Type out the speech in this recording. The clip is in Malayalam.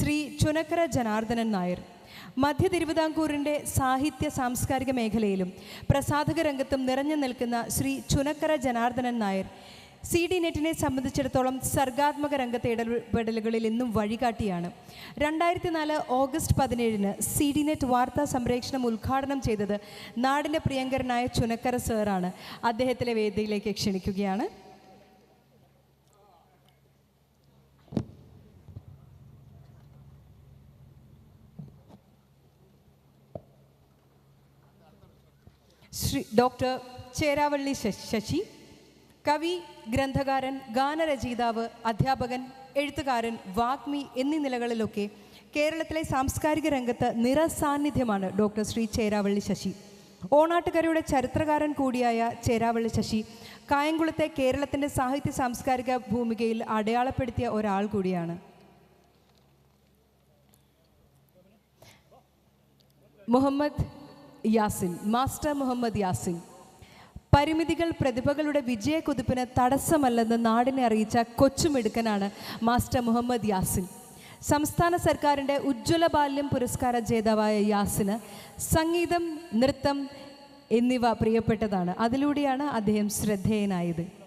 ശ്രീ ചുനക്കര ജനാർദ്ദനൻ നായർ. മധ്യ തിരുവിതാംകൂറിന്റെ സാഹിത്യ സാംസ്കാരിക മേഖലയിലും പ്രസാധക രംഗത്തും നിറഞ്ഞു നിൽക്കുന്ന ശ്രീ ചുനക്കര ജനാർദ്ദനൻ നായർ സി ഡി നെറ്റിനെ സംബന്ധിച്ചിടത്തോളം സർഗാത്മക രംഗത്തെ ഇടപെടലുകളിൽ ഇന്നും വഴികാട്ടിയാണ്. രണ്ടായിരത്തി നാല് ഓഗസ്റ്റ് പതിനേഴിന് സി ഡി നെറ്റ് വാർത്താ സംപ്രേഷണം ഉദ്ഘാടനം ചെയ്തത് നാടിന്റെ പ്രിയങ്കരനായ ചുനക്കര സാറാണ്. അദ്ദേഹത്തിലെ വേദിയിലേക്ക് ക്ഷണിക്കുകയാണ്. ശ്രീ ഡോക്ടർ ചേരാവള്ളി ശശി കവി ഗ്രന്ഥകാരൻ ഗാനരചയിതാവ് അധ്യാപകൻ എഴുത്തുകാരൻ വാഗ്മി എന്നീ നിലകളിലൊക്കെ കേരളത്തിലെ സാംസ്കാരിക രംഗത്ത് നിറസാന്നിധ്യമാണ് ഡോക്ടർ ശ്രീ ചേരാവള്ളി ശശി. ഓണാട്ടുകരയുടെ ചരിത്രകാരൻ കൂടിയായ ചേരാവള്ളി ശശി കായംകുളത്തെ കേരളത്തിന്റെ സാഹിത്യ സാംസ്കാരിക ഭൂമികയിൽ അടയാളപ്പെടുത്തിയ ഒരാൾ കൂടിയാണ്. മുഹമ്മദ് യാസിൻ മാസ്റ്റർ മുഹമ്മദ് യാസിൻ. പരിമിതികൾ പ്രതിഭകളുടെ വിജയക്കുതിപ്പിന് തടസ്സമല്ലെന്ന് നാടിനെ അറിയിച്ച കൊച്ചുമിടുക്കനാണ് മാസ്റ്റർ മുഹമ്മദ് യാസിൻ. സംസ്ഥാന സർക്കാരിന്റെ ഉജ്ജ്വല ബാല്യം പുരസ്കാര ജേതാവായ യാസിന് സംഗീതം നൃത്തം എന്നിവ പ്രിയപ്പെട്ടതാണ്. അതിലൂടെയാണ് അദ്ദേഹം ശ്രദ്ധേയനായത്.